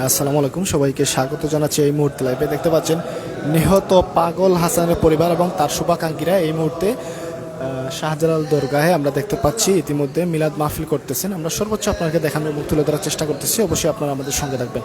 আসসালামু আলাইকুম। সবাইকে স্বাগত জানাচ্ছি এই মুহূর্তে লাইভে দেখতে পাচ্ছেন নিহত পাগল হাসানের পরিবার এবং তার শুভাকাঙ্ক্ষীরা এই মুহূর্তে শাহজালাল দরগাহে। আমরা দেখতে পাচ্ছি ইতিমধ্যে মিলাদ মাহফিল করতেছেন। আমরা সর্বোচ্চ আপনাকে দেখানোর এবং তুলে ধরার চেষ্টা করতেছি। অবশ্যই আপনারা আমাদের সঙ্গে থাকবেন।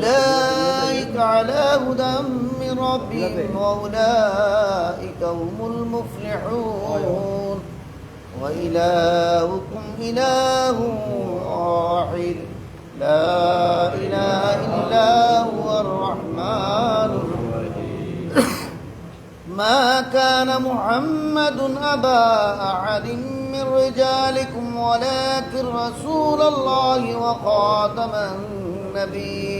أولئك على هدى من ربهم وأولئك هم المفلحون. وإلهكم إله واحد. لا إله إلا هو الرحمن الرحيم. ما كان محمد أبا أحد من رجالكم ولكن رسول الله وخاتم النبي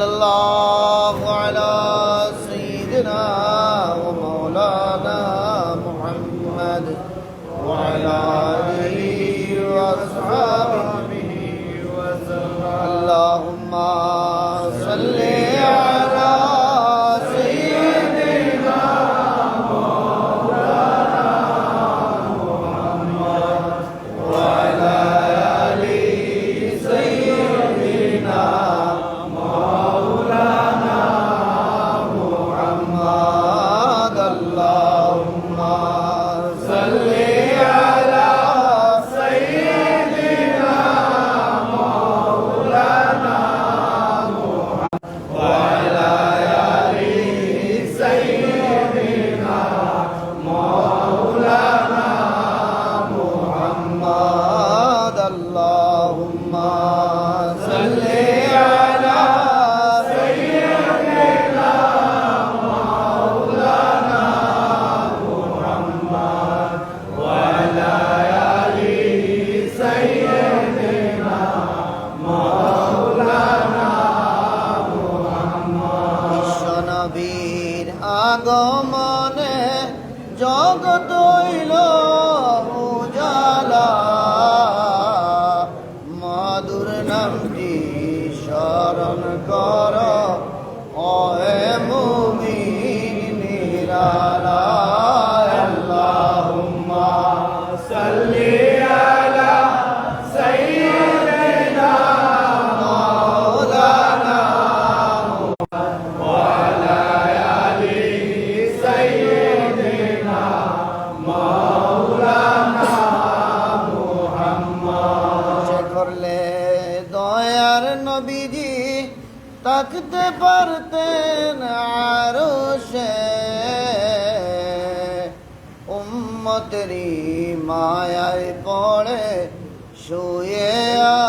صلى الله على سيدنا ومولانا محمد وعلى doyla উম্মতেরি মায়ায় পড়ে শুয়ে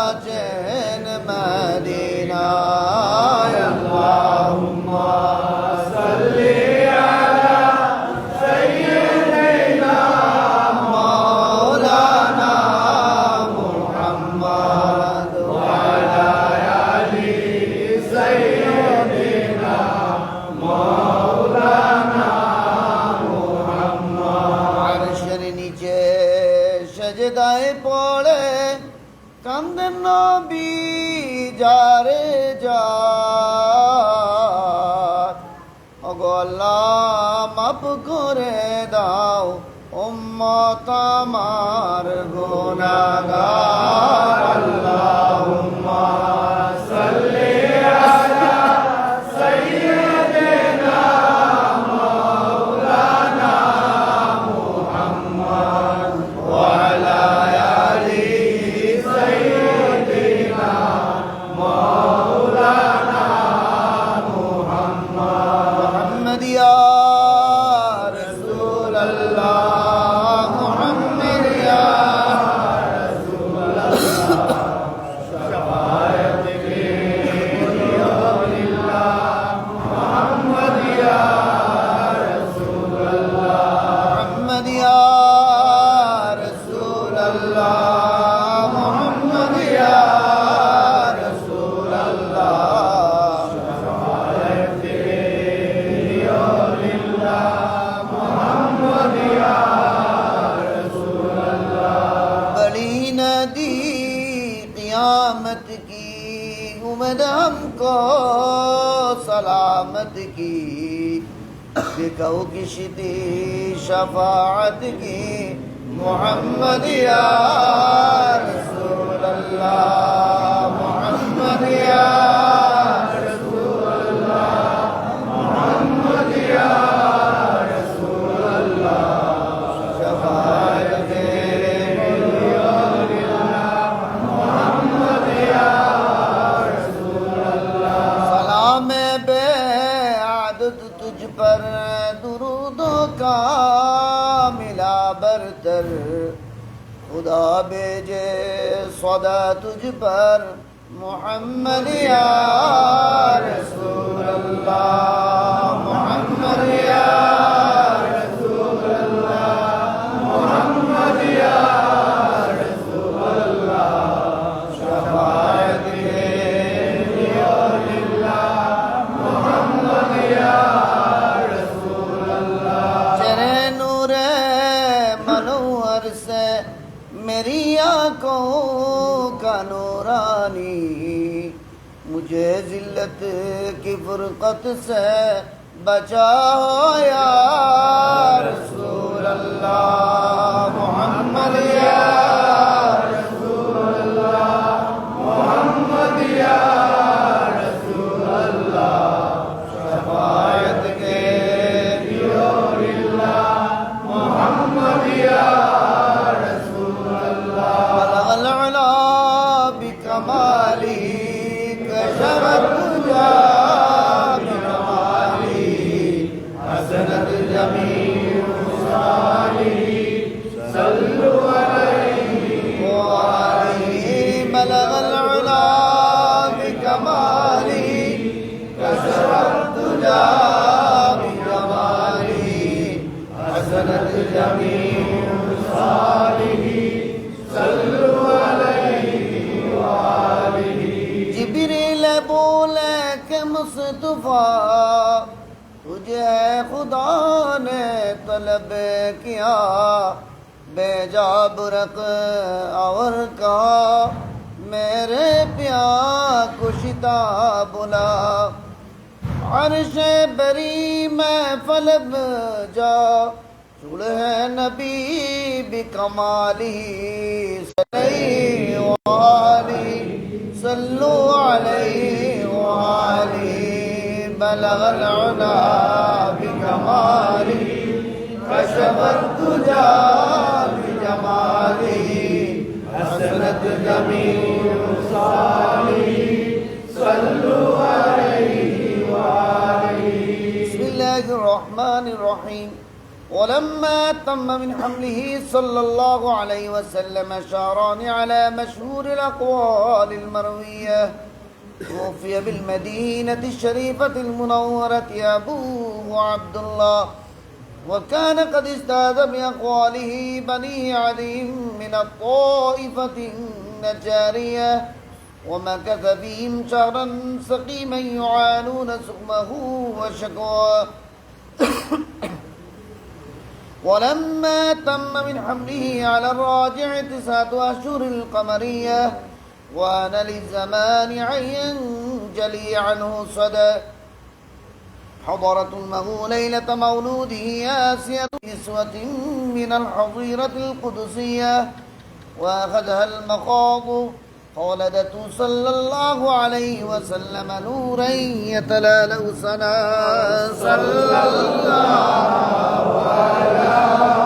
আছেন মদিনা যারে। অগলা মাফ করে দাও উম্মত আমার গুনাগার আল্লাহুম্মা شفاعته محمد يا رسول الله محمد يا সদা তুঝ পর মোহাম্মদ রসুল্লাহ ਮੌਤ ਸੇ ਬਚਾ ਹੋਇਆ مصطفیٰ تجھے خدا نے طلب کیا، بے جا برق اور کہا، میرے پیا کشتا بلا۔ عرش بری میں فلب جا چڑھ نبی بکمالی صلی علیہ وآلہ صلو علیہ وآلہ۔ بلغ العلا بكماله كشف جا بجماله حسنت جميع صالحي صلوا عليه وعليه بسم الله الرحمن الرحيم. ولما تم من حمله صلى الله عليه وسلم شعران على مشهور الأقوال المروية. توفي بالمدينة الشريفة المنورة أبوه عبد الله وكان قد أستاذ بأقواله بني علي من الطائفة النجارية ومكث فيهم شهرا سقيما يعانون سقمه وشكواه. ولما تم من حمله على الراجع تسعة أشهر القمرية وان للزمان أن ينجلي عنه صدى حضرت المه ليلة مولوده آسية نسوة من الحظيرة القدسية وأخذها المخاض فولدته صلى الله عليه وسلم نورا يتلالأ سنا صلى الله أيها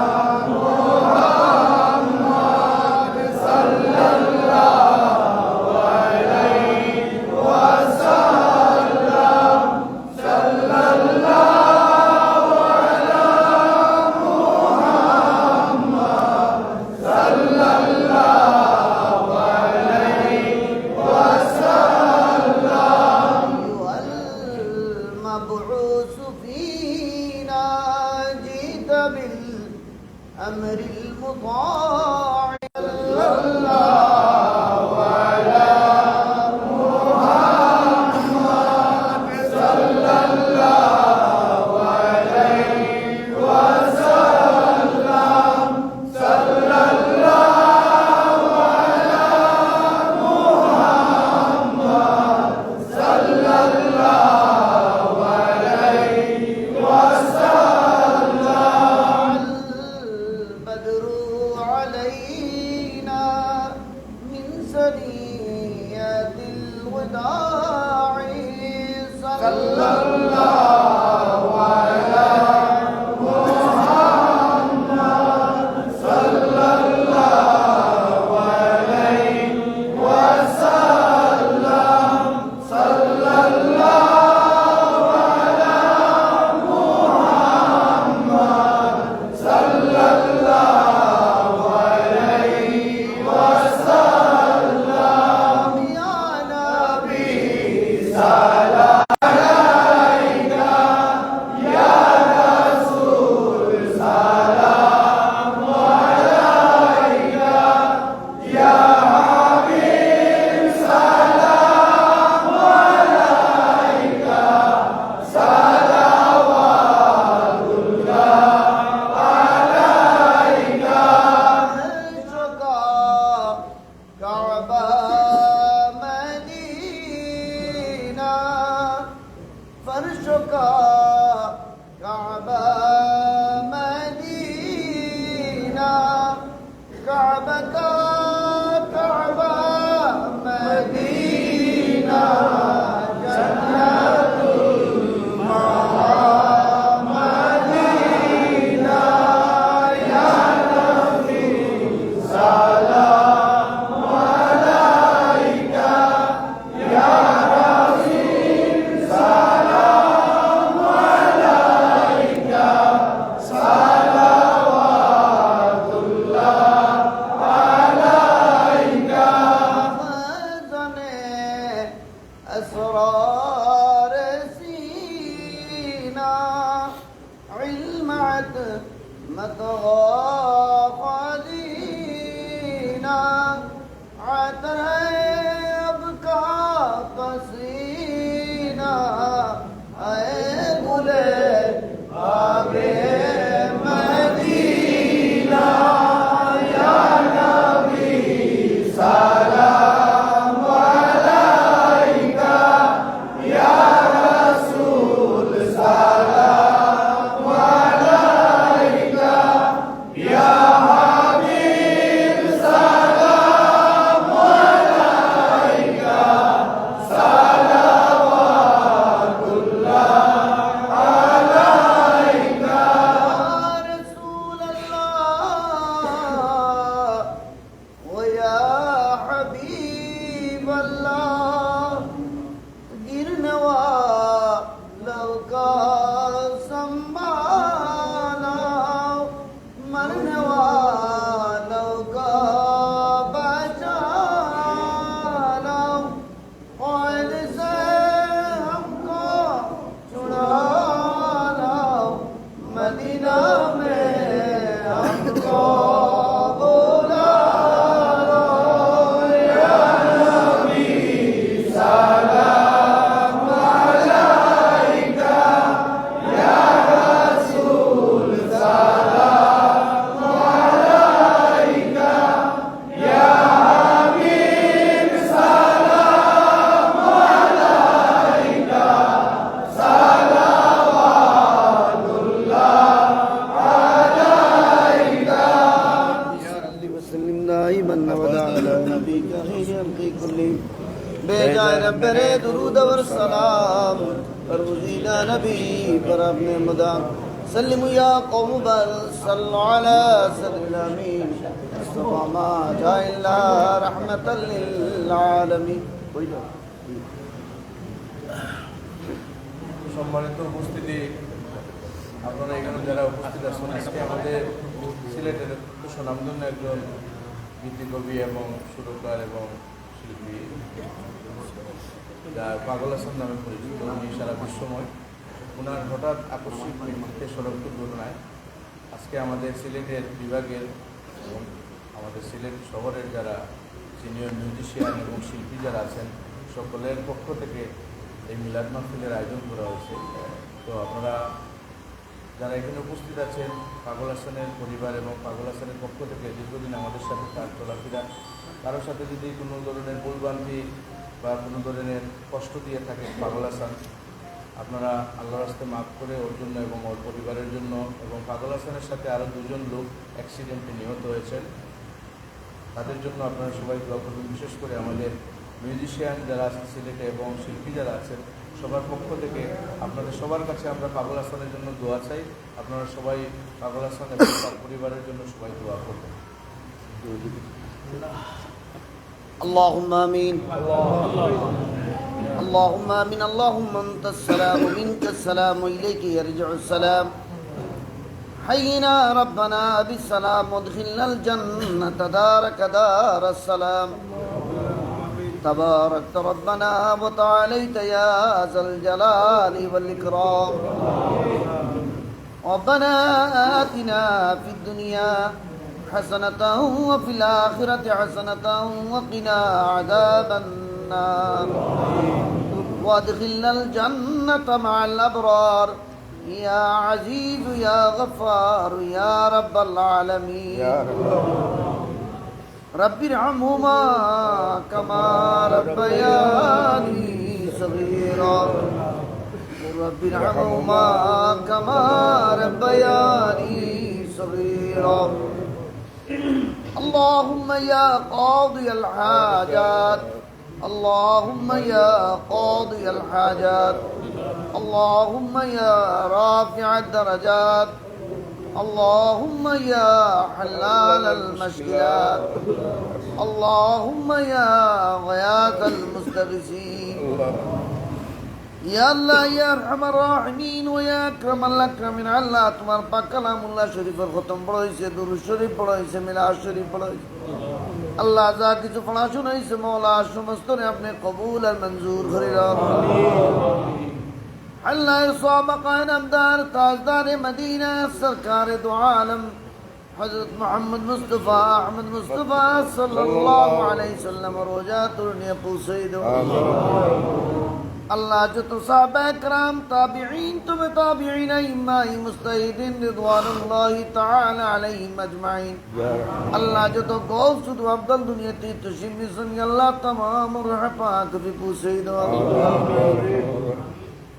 علم سلموا یا قوم بل صلوا على سر الامین مصطفى ما جاء الا رحمتا للعالمین کوئی نہ সম্মানিত উপস্থিতি আপনারা এখানে যারা উপস্থিত আছেন আজকে আমাদের সিলেটের খুব সুনামধন্য একজন গীতিকবি এবং সুরকার এবং শিল্পী যা পাগল হাসান নামে পরিচিত উনি সারা বিশ্বময় ওনার হঠাৎ আকস্মিক মৃত্যুতে সড়ক দুর্ঘটনায় আজকে আমাদের সিলেটের বিভাগের এবং আমাদের সিলেট শহরের যারা সিনিয়র মিউজিশিয়ান এবং শিল্পী যারা আছেন, সকলের পক্ষ থেকে এই মিলাদ মাহফিলের আয়োজন করা হয়েছে। তো আপনারা যারা এখানে উপস্থিত আছেন, পাগল হাসানের পরিবার এবং পাগল হাসানের পক্ষ থেকে দীর্ঘদিন আমাদের সাথে তার চলাফেরা, কারোর সাথে যদি কোনো ধরনের ভুলভ্রান্তি বা কোনো ধরনের কষ্ট দিয়ে থাকেন পাগল হাসান আপনারা আল্লাহর রাস্তে মাফ করে ওর জন্য এবং ওর পরিবারের জন্য এবং পাগল হাসানের সাথে আরও দুজন লোক অ্যাক্সিডেন্টে নিহত হয়েছেন তাদের জন্য আপনারা সবাই দোয়া করবেন বিশেষ করে আমাদের মিউজিশিয়ান যারা আছেন সিলেটে এবং শিল্পী যারা আছেন সবার পক্ষ থেকে আপনাদের সবার কাছে আমরা পাগল হাসানের জন্য দোয়া চাই আপনারা সবাই পাগল হাসান এবং তার পরিবারের জন্য সবাই দোয়া করবেন اللهم امين اللهم امين اللهم انت السلام ومنك السلام واليك يرجع السلام حينا ربنا بالسلام وادخلنا الجنة دارك دار السلام تباركت ربنا وتعاليت يا ذا الجلال والإكرام ربنا آتنا في الدنيا حسنة وفي الآخرة حسنة وقنا عذاب النار وادخلنا الجنة مع الأبرار. يا عزيز يا غفار يا رب العالمين. رب ارحمهما كما ربياني صغيرا. رب ارحمهما كما ربياني صغيرا. اللهم يا قاضي الحاجات. اللهم يا قاضي الحاجات اللهم يا رافع الدرجات اللهم يا حلال المشكلات اللهم يا غياث المستغيثين يا الله يا ارحم الراحمين ويا اكرم الاكرمين আল্লাহ তোমার পাক কালামুল্লাহ শরীফের খতম পড়া হয়েছে দুরুদ শরীফ পড়া হয়েছে মিলাদ শরীফ পড়া হয়েছে আল্লাহ যা কিছু পড়া শোনাইছে মৌলা সমস্ত রে আপনি কবুল আর মঞ্জুর করে আল্লাহ সাবাকা নামদার তাজদার মদিনা সরকার দু আলম হযরত মোহাম্মদ মুস্তফা আহমদ মুস্তফা সাল্লাল্লাহু আলাইহি সাল্লাম রোজা তোর নিয়ে পৌঁছে দাও اللہ جو تو صحابہ کرام تابعین تم تابعین امائی مستحدین رضوان اللہ تعالی علیہ مجمعین اللہ جو تو گوز سود و عبدال دنیا تی تشمی سمی اللہ تمام رح پاک فی پوسید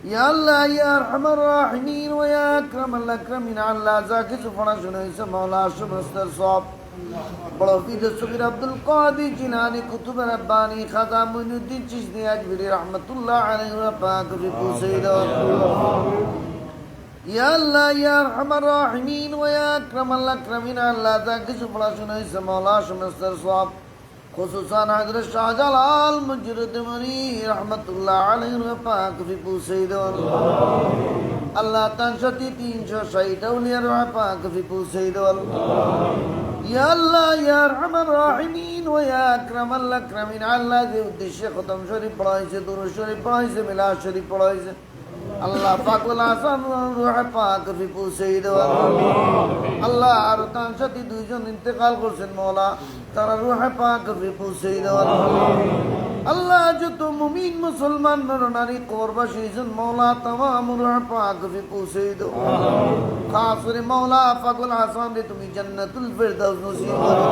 یا اللہ یا ارحم الراحمین و یا اکرم الاکرمین اللہ زاکی سفنا شنوی سے مولا شمستر صاحب বড় পীর সুবির আব্দুল কাদি জিলানি কুতুব রব্বানি খাজা মুইনুদ্দিন চিশতি আজমিরি রহমাতুল্লাহ আলাইহি পাক ফি কুসাইদ ইয়া আল্লাহ, ইয়া আরহামার রাহিমিন, ওয়া ইয়া আকরামাল আকরামিন, আল্লাহ যা কিছু পড়া শুনাইছে মাওলা সমস্ত সব خصوصا حضرت شاہ جلال مجرد مری رحمت اللہ علیہ و پاک فی پوسے دور اللہ تن شتی تین شو شہید اولیاء و پاک فی پوسے دور یا اللہ یا رحم الرحمین و یا اکرم اللہ اکرمین اللہ دے ادیش ختم شریف پڑھائی سے دور شریف پڑھائی سے ملا شریف پڑھائی سے আল্লাহ পাকুল রুহ পাক পৌঁছেই দেওয়া আল্লাহ আর তার সাথে দুইজন ইন্তেকাল করছেন মৌলা তারা রুহ পাক পৌঁছেই আল্লাহ যত মুমিন মুসলমান নর নারী কবরবাসী হয়েছেন মৌলা তাম রুহ পাক ফি পৌঁছেই দেওয়া খাস করে মৌলা পাকুল হাসান রে তুমি জান্নাতুল ফেরদাউস নসিব করো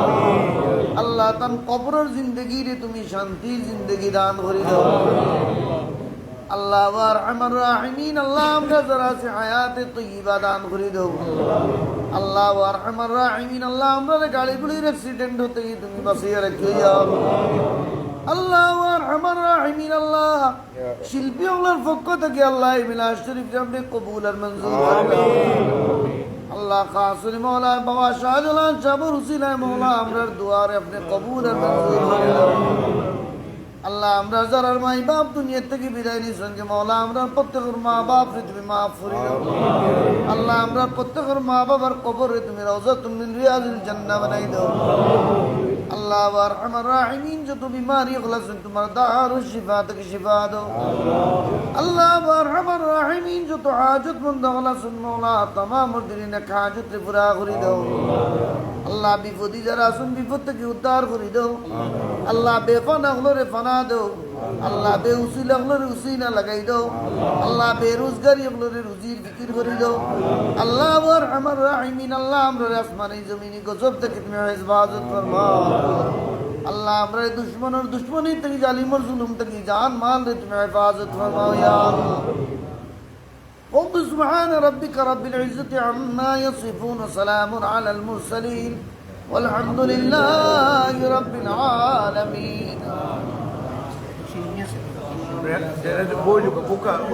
আল্লাহ তান কবরের জিন্দগি রে তুমি শান্তির জিন্দগি দান করে দাও। আল্লাহ আরহামার রাহিমিন, আল্লাহ আমরা যারা আছে হায়াতে তৈবা দান করে দেব। আল্লাহ আরহামার রাহিমিন, আল্লাহ আমরা গাড়িগুলির অ্যাক্সিডেন্ট হতে তুমি বাঁচিয়ে রেখে যাও। আল্লাহ আমার রাহিমিন, আল্লাহ শিল্পী ওগুলোর পক্ষ আল্লাহ মিলাদ শরীফ আপনি কবুল আর মঞ্জুর আল্লাহ কাসুরি মৌলা, বাবা শাহজালাল সাবর হুসিনায় মৌলা আমরার দুয়ারে আপনি কবুল আর। আল্লাহ আমরা যারা মাই বাপ দুনিয়া থেকে বিদায় নিয়েছেন যে মৌলা আমরা প্রত্যেকের মা বাপ তুমি মাফ করি দাও আল্লাহ আমরা প্রত্যেকের মা বাবার কবরে তুমি রওজা তুমি রিয়াজুল জান্নাহ বানাই দাও। আল্লাহ আবার আমার রাহিমিন যত বিমারি ওগুলো আছেন তোমার দারু শিফা থেকে শিফা দাও। আল্লাহ। আবার আমার রাহিমিন যত হাজত মন্দ ওগুলো আছেন মৌলা তামাম দিন এক হাজত পুরা করে দাও। আল্লাহ বিপদী যারা আছেন বিপদ থেকে উদ্ধার করে দাও। আল্লাহ বেফানা হলরে ফানা দাও আল্লাহ বে উসিল হলরে উসিনা লাগাই দাও আল্লাহ বেরোজগারি হলরে রুজির ফিকির করে দাও আল্লাহ আবার আমার রাহিমিন আল্লাহ আমরা আসমানি জমিনি গজব থেকে তুমি হেফাজত ফরমাও আল্লাহ আমরা দুশ্মনের দুশ্মনী থেকে জালিমর জুলুম থেকে জান মাল রে তুমি হেফাজত ফরমাও ইয়া আল্লাহ قل سبحان ربك رب العزة عما يصفون سلام على المرسلين والحمد لله رب العالمين né? Era de bolho, cuca.